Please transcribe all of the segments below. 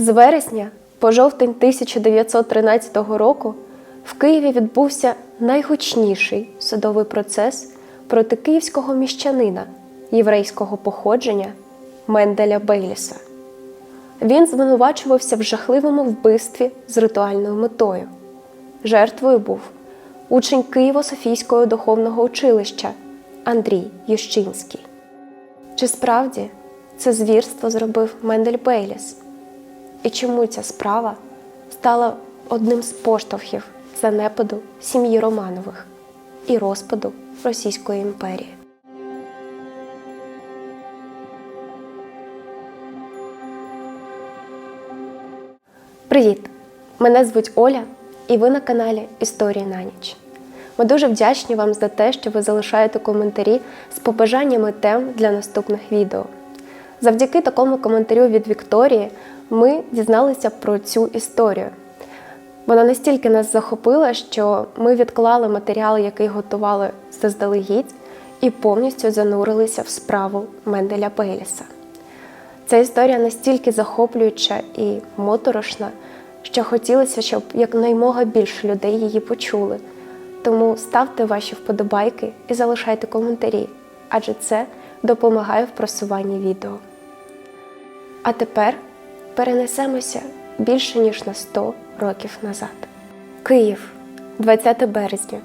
З вересня по жовтень 1913 року в Києві відбувся найгучніший судовий процес проти київського міщанина єврейського походження Менделя Бейліса. Він звинувачувався в жахливому вбивстві з ритуальною метою. Жертвою був учень Києво-Софійського духовного училища Андрій Ющинський. Чи справді це звірство зробив Мендель Бейліс? І чому ця справа стала одним з поштовхів занепаду сім'ї Романових і розпаду Російської імперії? Привіт! Мене звуть Оля, і ви на каналі Історії на ніч. Ми дуже вдячні вам за те, що ви залишаєте коментарі з побажаннями тем для наступних відео. Завдяки такому коментарю від Вікторії ми дізналися про цю історію. Вона настільки нас захопила, що ми відклали матеріал, який готували заздалегідь, і повністю занурилися в справу Менделя Бейліса. Ця історія настільки захоплююча і моторошна, що хотілося, щоб якнаймога більше людей її почули. Тому ставте ваші вподобайки і залишайте коментарі, адже це допомагає в просуванні відео. А тепер перенесемося більше ніж на 100 років назад. Київ, 20 березня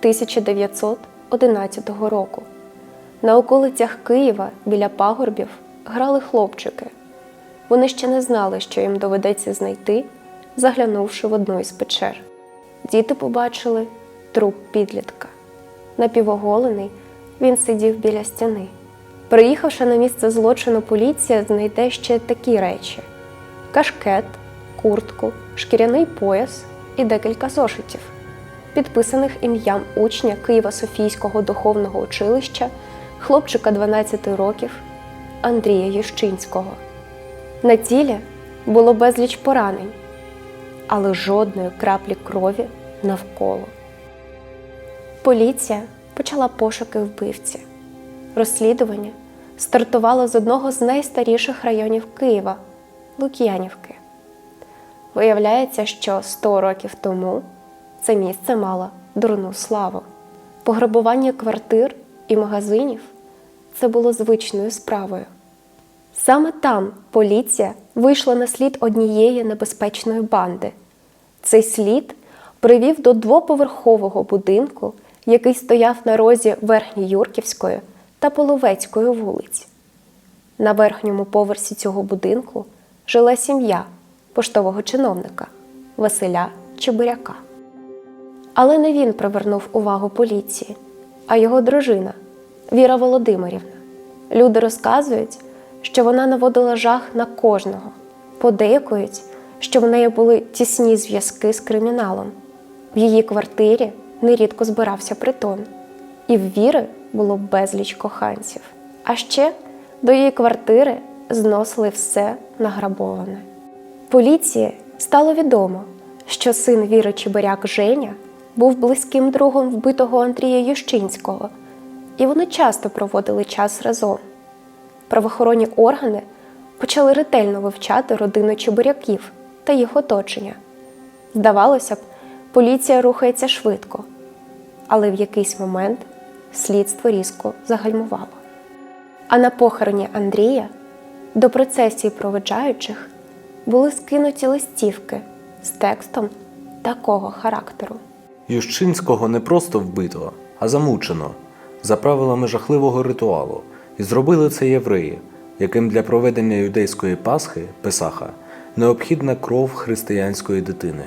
1911 року. На околицях Києва біля пагорбів грали хлопчики. Вони ще не знали, що їм доведеться знайти, заглянувши в одну із печер. Діти побачили труп підлітка. Напівоголений він сидів біля стіни. Приїхавши на місце злочину, поліція знайде ще такі речі: кашкет, куртку, шкіряний пояс і декілька зошитів, підписаних ім'ям учня Києво-Софійського духовного училища, хлопчика 12 років Андрія Ющинського. На тілі було безліч поранень, але жодної краплі крові навколо. Поліція почала пошуки вбивці. Розслідування стартувало з одного з найстаріших районів Києва Лук'янівки. Виявляється, що 100 років тому це місце мало дурну славу. Пограбування квартир і магазинів це було звичною справою. Саме там поліція вийшла на слід однієї небезпечної банди. Цей слід привів до двоповерхового будинку, який стояв на розі Верхньоюрківської та Половецької вулиць. На верхньому поверсі цього будинку жила сім'я поштового чиновника Василя Чебиряка. Але не він привернув увагу поліції, а його дружина Віра Володимирівна. Люди розказують, що вона наводила жах на кожного, подейкують, що в неї були тісні зв'язки з криміналом. В її квартирі нерідко збирався притон, і в Віри було безліч коханців. А ще до її квартири зносили все награбоване. Поліції стало відомо, що син Віри Чебиряк Женя був близьким другом вбитого Андрія Ющинського, і вони часто проводили час разом. Правоохоронні органи почали ретельно вивчати родину Чебиряків та їх оточення. Здавалося б, поліція рухається швидко, але в якийсь момент слідство різко загальмувало. А на похороні Андрія до процесії проведжаючих були скинуті листівки з текстом такого характеру. Ющинського не просто вбито, а замучено за правилами жахливого ритуалу, і зробили це євреї, яким для проведення юдейської Пасхи Песаха необхідна кров християнської дитини.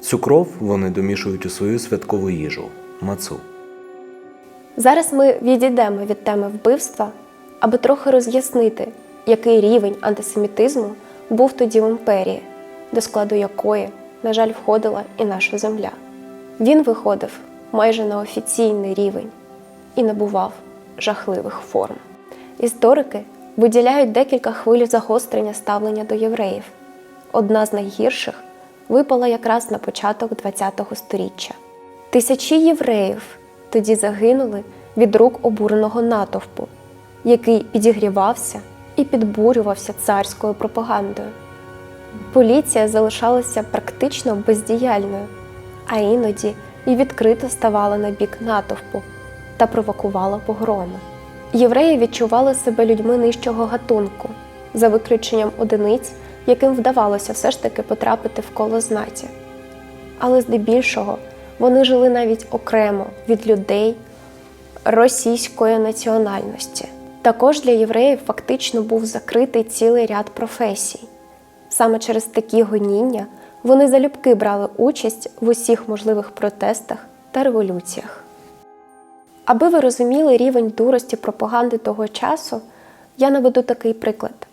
Цю кров вони домішують у свою святкову їжу мацу. Зараз ми відійдемо від теми вбивства, аби трохи роз'яснити, який рівень антисемітизму був тоді в імперії, до складу якої, на жаль, входила і наша земля. Він виходив майже на офіційний рівень і набував жахливих форм. Історики виділяють декілька хвиль загострення ставлення до євреїв. Одна з найгірших випала якраз на початок ХХ століття. Тисячі євреїв тоді загинули від рук обуреного натовпу, який підігрівався і підбурювався царською пропагандою. Поліція залишалася практично бездіяльною, а іноді і відкрито ставала на бік натовпу та провокувала погроми. Євреї відчували себе людьми нижчого гатунку, за виключенням одиниць, яким вдавалося все ж таки потрапити в коло знаті. Але здебільшого вони жили навіть окремо від людей російської національності. Також для євреїв фактично був закритий цілий ряд професій. Саме через такі гоніння вони залюбки брали участь в усіх можливих протестах та революціях. Аби ви розуміли рівень дурості пропаганди того часу, я наведу такий приклад.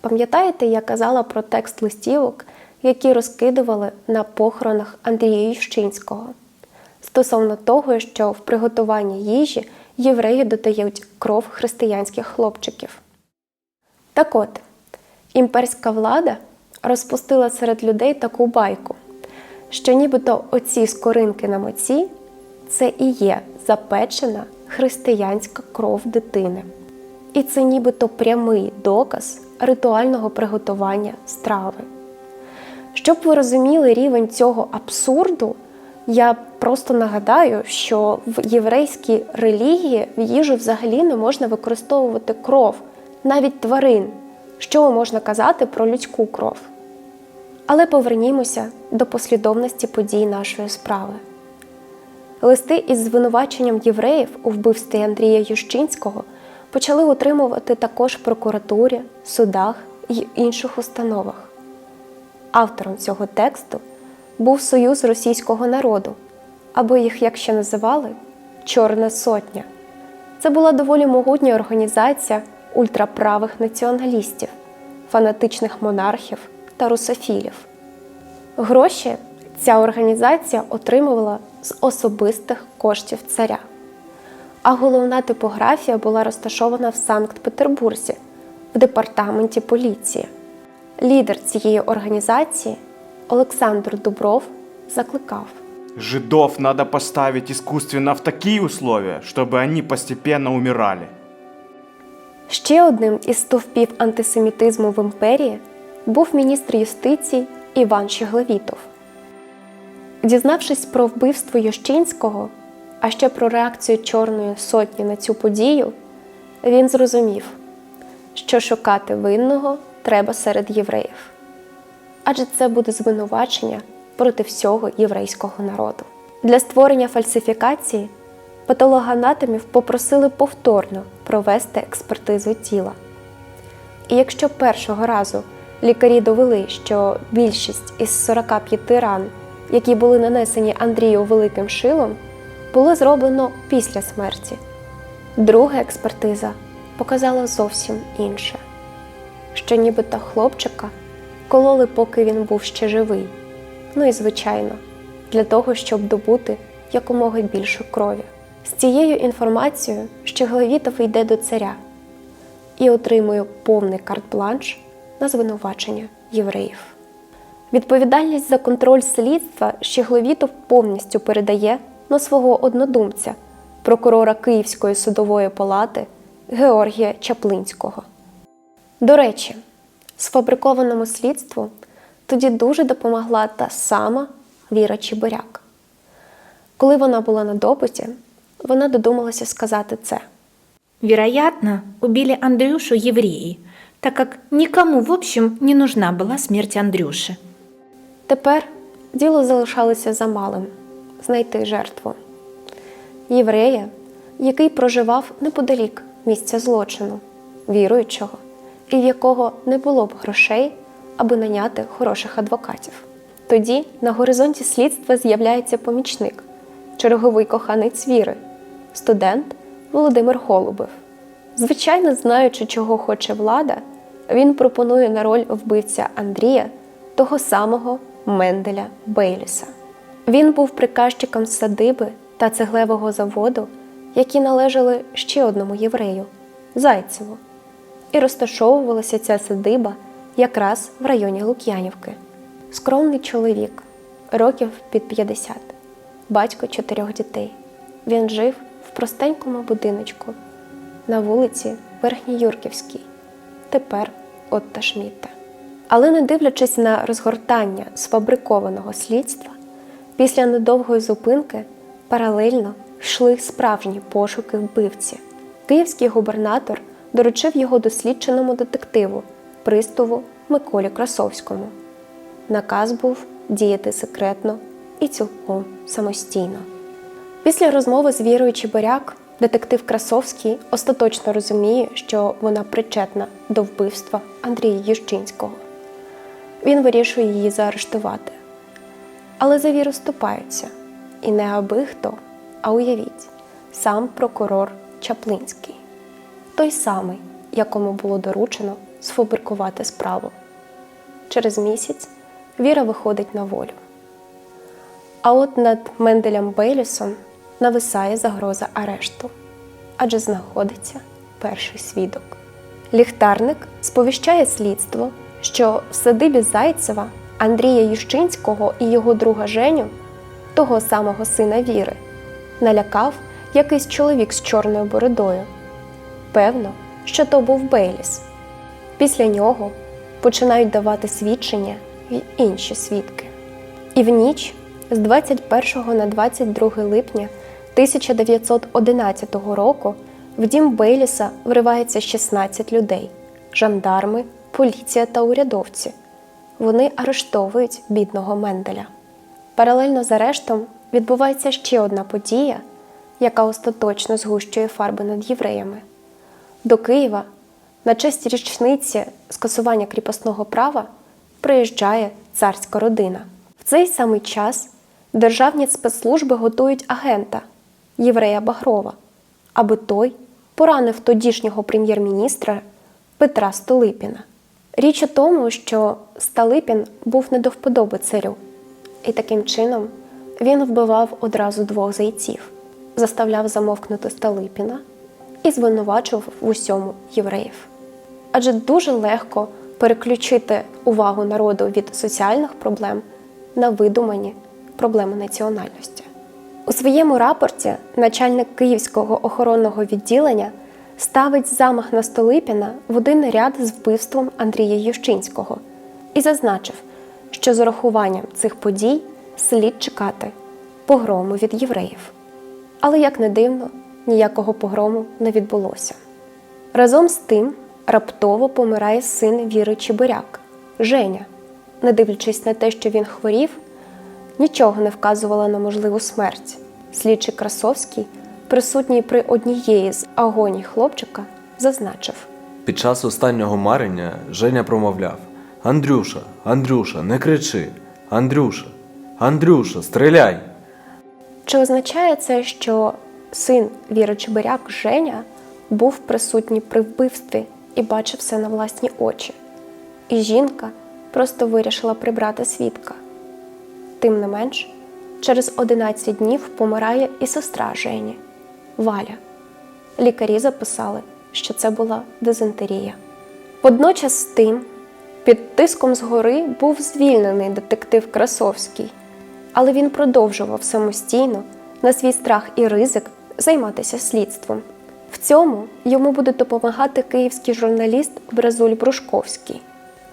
Пам'ятаєте, я казала про текст листівок, які розкидували на похоронах Андрія Ющинського стосовно того, що в приготуванні їжі євреї додають кров християнських хлопчиків. Так от, імперська влада розпустила серед людей таку байку, що нібито оці скоринки на моці це і є запечена християнська кров дитини. І це нібито прямий доказ ритуального приготування страви. Щоб ви розуміли рівень цього абсурду, я просто нагадаю, що в єврейській релігії в їжу взагалі не можна використовувати кров, навіть тварин. Що можна казати про людську кров? Але повернімося до послідовності подій нашої справи. Листи із звинуваченням євреїв у вбивстві Андрія Ющинського почали отримувати також в прокуратурі, судах і інших установах. Автором цього тексту був Союз російського народу, або їх, як ще називали, Чорна Сотня. Це була доволі могутня організація ультраправих націоналістів, фанатичних монархів та русофілів. Гроші ця організація отримувала з особистих коштів царя. А головна типографія була розташована в Санкт-Петербурзі в департаменті поліції. Лідер цієї організації Олександр Дубров закликав. Жидов надо поставить искусственно в такие условия, чтобы они постепенно умирали. Ще одним із стовпів антисемітизму в імперії був міністр юстиції Іван Щегловітов. Дізнавшись про вбивство Ющинського, а ще про реакцію Чорної сотні на цю подію, він зрозумів, що шукати винного треба серед євреїв. Адже це буде звинувачення проти всього єврейського народу. Для створення фальсифікації патологоанатомів попросили повторно провести експертизу тіла. І якщо першого разу лікарі довели, що більшість із 45 ран, які були нанесені Андрію великим шилом, було зроблено після смерті, друга експертиза показала зовсім інше, що нібито хлопчика кололи, поки він був ще живий. Ну і звичайно, для того, щоб добути якомога більше крові. З цією інформацією Щегловітов йде до царя і отримує повний карт-бланш на звинувачення євреїв. Відповідальність за контроль слідства Щегловітов повністю передає на свого однодумця, прокурора Київської судової палати Георгія Чаплинського. До речі, сфабрикованому слідству тоді дуже допомогла та сама Віра Чебиряк. Коли вона була на допиті, вона додумалася сказати це. Вероятно, убили Андрюшу евреи, так как никому, в общем, не нужна была смерть Андрюши. Тепер діло залишалося за малим знайти жертву єврея, який проживав неподалік місця злочину, віруючого, і в якого не було б грошей, аби наняти хороших адвокатів. Тоді на горизонті слідства з'являється помічник, черговий коханець віри, студент Володимир Голубев. Звичайно, знаючи, чого хоче влада, він пропонує на роль вбивця Андрія того самого Менделя Бейліса. Він був приказчиком садиби та цеглевого заводу, які належали ще одному єврею Зайцеву. І розташовувалася ця садиба якраз в районі Лук'янівки. Скромний чоловік, років під 50, батько чотирьох дітей. Він жив в простенькому будиночку на вулиці Верхньоюрківській, тепер Отта Шмітта. Але не дивлячись на розгортання сфабрикованого слідства, після недовгої зупинки паралельно йшли справжні пошуки вбивці. Київський губернатор доручив його дослідженому детективу, приставу Миколі Красовському. Наказ був діяти секретно і цілком самостійно. Після розмови з Вірою Чебиряк детектив Красовський остаточно розуміє, що вона причетна до вбивства Андрія Ющинського. Він вирішує її заарештувати. Але за віру ступаються. І не аби хто, а уявіть, сам прокурор Чаплинський, той самий, якому було доручено сфабрикувати справу. Через місяць Віра виходить на волю. А от над Менделем Бейлісом нависає загроза арешту, адже знаходиться перший свідок. Ліхтарник сповіщає слідство, що в садибі Зайцева Андрія Ющинського і його друга Женю, того самого сина Віри, налякав якийсь чоловік з чорною бородою. Певно, що то був Бейліс. Після нього починають давати свідчення й інші свідки. І в ніч з 21 на 22 липня 1911 року в дім Бейліса вривається 16 людей: жандарми, поліція та урядовці. Вони арештовують бідного Менделя. Паралельно з арештом відбувається ще одна подія, яка остаточно згущує фарби над євреями. До Києва на честь річниці скасування кріпосного права приїжджає царська родина. В цей самий час державні спецслужби готують агента єврея Багрова, аби той поранив тодішнього прем'єр-міністра Петра Столипіна. Річ у тому, що Столипін був не до вподоби царю, і таким чином він вбивав одразу двох зайців, заставляв замовкнути Столипіна і звинувачував в усьому євреїв. Адже дуже легко переключити увагу народу від соціальних проблем на видумані проблеми національності. У своєму рапорті начальник Київського охоронного відділення ставить замах на Столипіна в один ряд з вбивством Андрія Ющинського і зазначив, що з урахуванням цих подій слід чекати погрому від євреїв. Але, як не дивно, ніякого погрому не відбулося. Разом з тим раптово помирає син Віри Чебиряк Женя. Не дивлячись на те, що він хворів, нічого не вказувало на можливу смерть. Слідчий Красовський, присутній при однієї з агоній хлопчика, зазначив. Під час останнього марення Женя промовляв: Андрюша, Андрюша, не кричи! Андрюша, Андрюша, стріляй! Чи означає це, що син Віри Чебиряк Женя був присутній при вбивстві і бачив все на власні очі, і жінка просто вирішила прибрати свідка? Тим не менш, через 11 днів помирає і сестра Жені Валя. Лікарі записали, що це була дизентерія. Водночас з тим, під тиском згори був звільнений детектив Красовський, але він продовжував самостійно на свій страх і ризик займатися слідством. В цьому йому буде допомагати київський журналіст Бразуль Брушковський.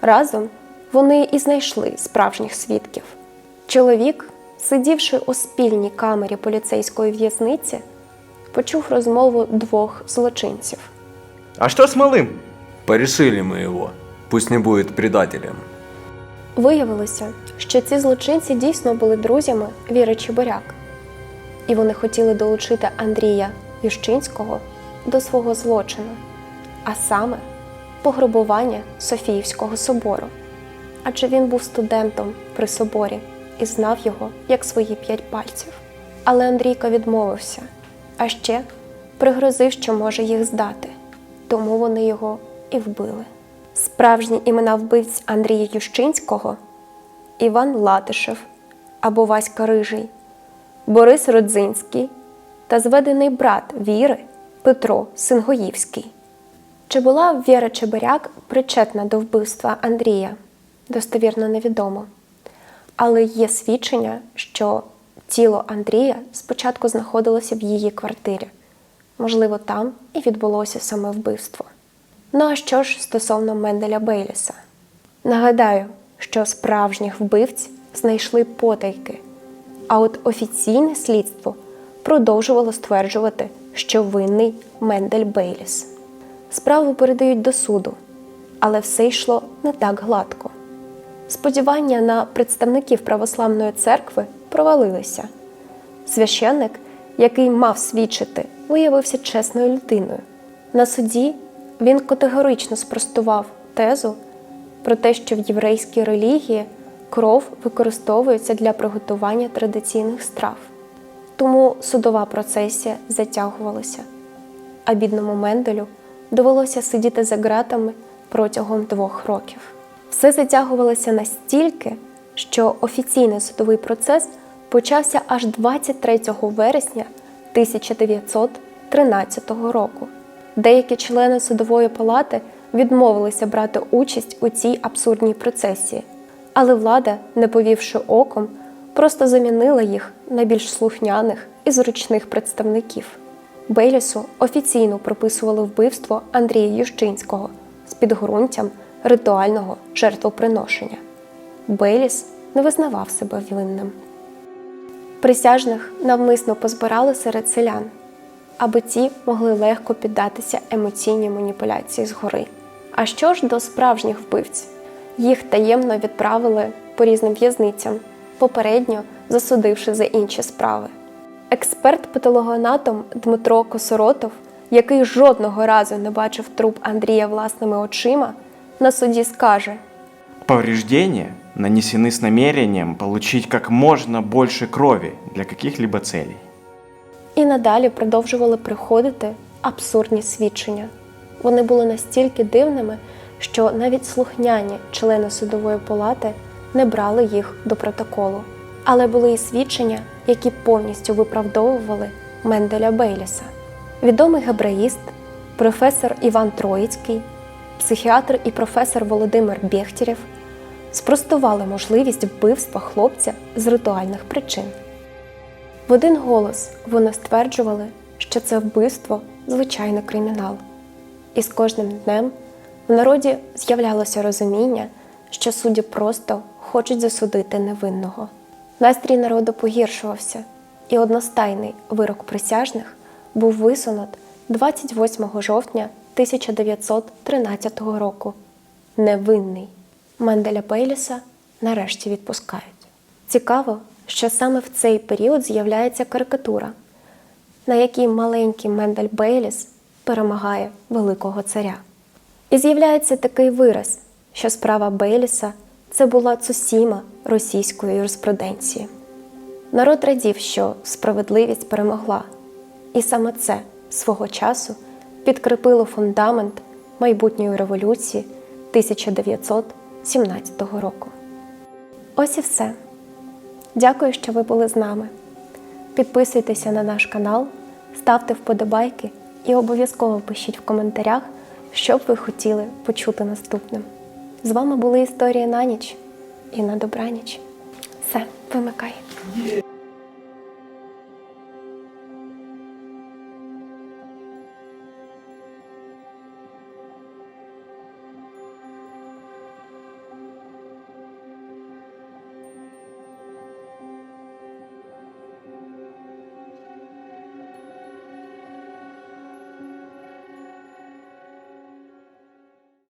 Разом вони і знайшли справжніх свідків. Чоловік, сидівши у спільній камері поліцейської в'язниці, почув розмову двох злочинців. А что с малым? Порешили мы его. Пусть не будет предателем. Виявилося, що ці злочинці дійсно були друзями Віри Чебиряк, і вони хотіли долучити Андрія Ющинського до свого злочину, а саме пограбування Софіївського собору. Адже він був студентом при соборі і знав його як свої п'ять пальців. Але Андрійко відмовився, а ще пригрозив, що може їх здати, тому вони його і вбили. Справжні імена вбивць Андрія Ющинського Іван Латишев або Васька Рижий, Борис Родзинський та зведений брат Віри Петро Сингоївський. Чи була Віра Чебиряк причетна до вбивства Андрія? Достовірно невідомо. Але є свідчення, що тіло Андрія спочатку знаходилося в її квартирі. Можливо, там і відбулося саме вбивство. Ну а що ж стосовно Менделя Бейліса? Нагадаю, що справжніх вбивць знайшли потайки, а от офіційне слідство продовжувало стверджувати, що винний Мендель Бейліс. Справу передають до суду, але все йшло не так гладко. Сподівання на представників православної церкви провалилися. Священник, який мав свідчити, виявився чесною людиною. На суді він категорично спростував тезу про те, що в єврейській релігії кров використовується для приготування традиційних страв. Тому судова процесія затягувалася, а бідному Менделю довелося сидіти за ґратами протягом двох років. Все затягувалося настільки, що офіційний судовий процес почався аж 23 вересня 1913 року. Деякі члени судової палати відмовилися брати участь у цій абсурдній процесії, але влада, не повівши оком, просто замінила їх на більш слухняних і зручних представників. Бейлісу офіційно приписували вбивство Андрія Ющинського з підґрунтям ритуального жертвоприношення. Бейліс не визнавав себе винним. Присяжних навмисно позбирали серед селян, аби ті могли легко піддатися емоційній маніпуляції згори. А що ж до справжніх вбивць? Їх таємно відправили по різним в'язницям, попередньо засудивши за інші справи. Експерт-патологоанатом Дмитро Косоротов, який жодного разу не бачив труп Андрія власними очима, на суді скаже: Повреждения нанесены с намерением получить как можно больше крови для каких-либо целей. І надалі продовжували приходити абсурдні свідчення. Вони були настільки дивними, що навіть слухняні члени судової палати не брали їх до протоколу. Але були і свідчення, які повністю виправдовували Менделя Бейліса. Відомий гебраїст, професор Іван Троїцький, психіатр і професор Володимир Бєхтєрєв спростували можливість вбивства хлопця з ритуальних причин. В один голос вони стверджували, що це вбивство звичайний кримінал. І з кожним днем в народі з'являлося розуміння, що судді просто хочуть засудити невинного. Настрій народу погіршувався, і одностайний вирок присяжних був висунут 28 жовтня 1913 року. Невинний. Менделя Бейліса нарешті відпускають. Цікаво, що саме в цей період з'являється карикатура, на якій маленький Мендель Бейліс перемагає великого царя. І з'являється такий вираз, що справа Бейліса це була цусіма російської юриспруденції. Народ радів, що справедливість перемогла, і саме це свого часу підкріпило фундамент майбутньої революції 1917 року. Ось і все. Дякую, що ви були з нами. Підписуйтеся на наш канал, ставте вподобайки і обов'язково пишіть в коментарях, що б ви хотіли почути наступним. З вами були історії на ніч і на добраніч. Все, вимикай.